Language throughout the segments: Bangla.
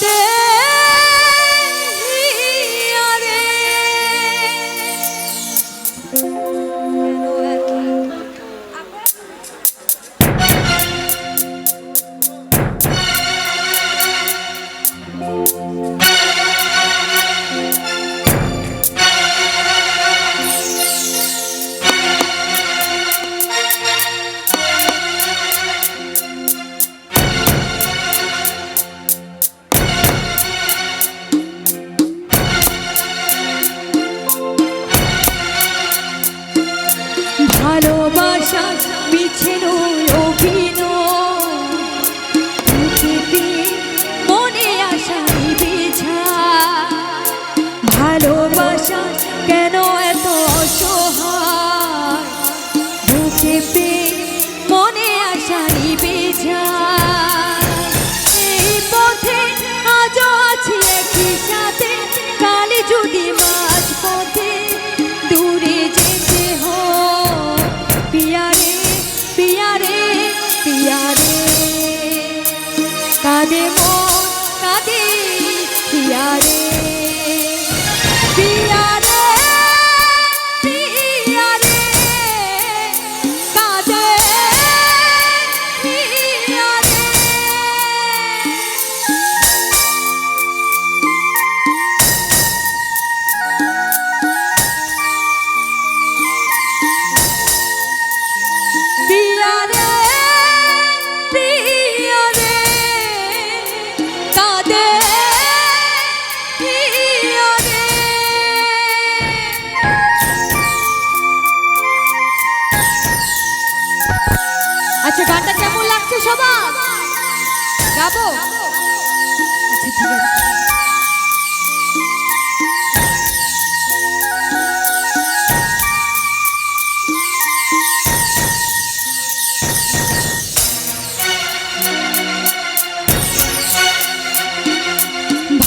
day. ভালোবাসা পৃথিবী মনে আসা বিছা ভালোবাসা কেন পিয়ারে পিয়ারে। কাদে মন কাদে পিয়ারে। গাবো আচ্ছা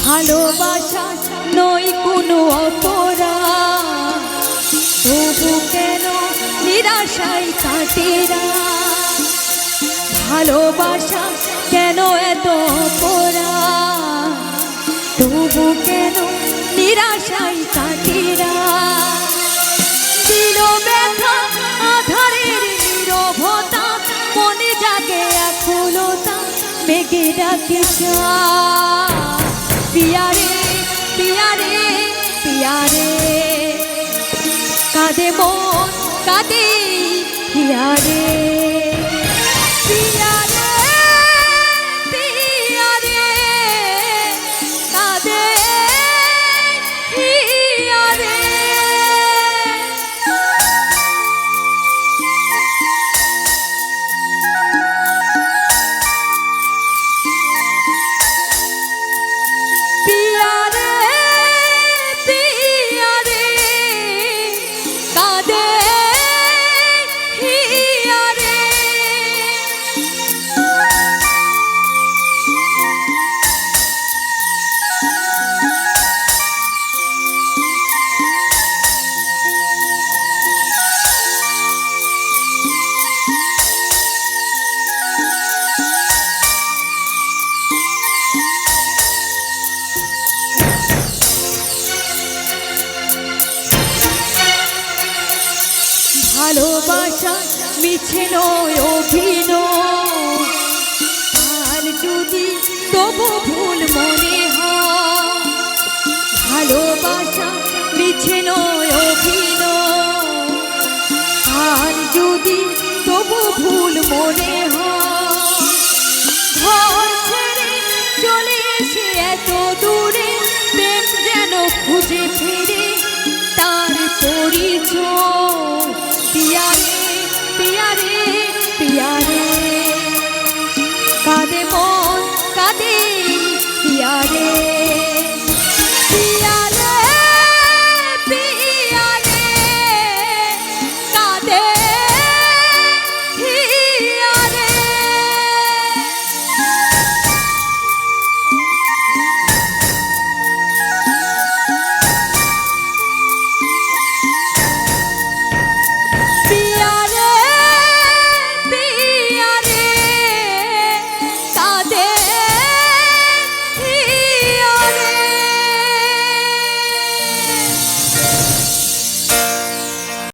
ভালোবাসা নয় কোনো অপরাধ। তবু কেন নিরাশায় কাটেরা? ভালোবাসা কেন এত পোড়া? তবু কেন নিরাশায় কাটেরা? দিল ব্যথা, আধারের নীরবতা, মনে জাগে আকুলতা, মেঘে ডাকে পিয়ারে পিয়ারে পিয়ারে, কাঁদে মন, কাঁদে পিয়ারে। ভালোবাসা মিছে নয় অভিনয়। আর যদি তবু ভুল মনে হয়, ভালোবাসা মিছে নয় অভিনয়। আর যদি তবু ভুল মনে হয় ছেড়ে চলে এসে এত দূরে, প্রেম যেন খুঁজে ফিরে পিয়া পিয়া রে পিয়া রে কাঁদে মন কাঁদে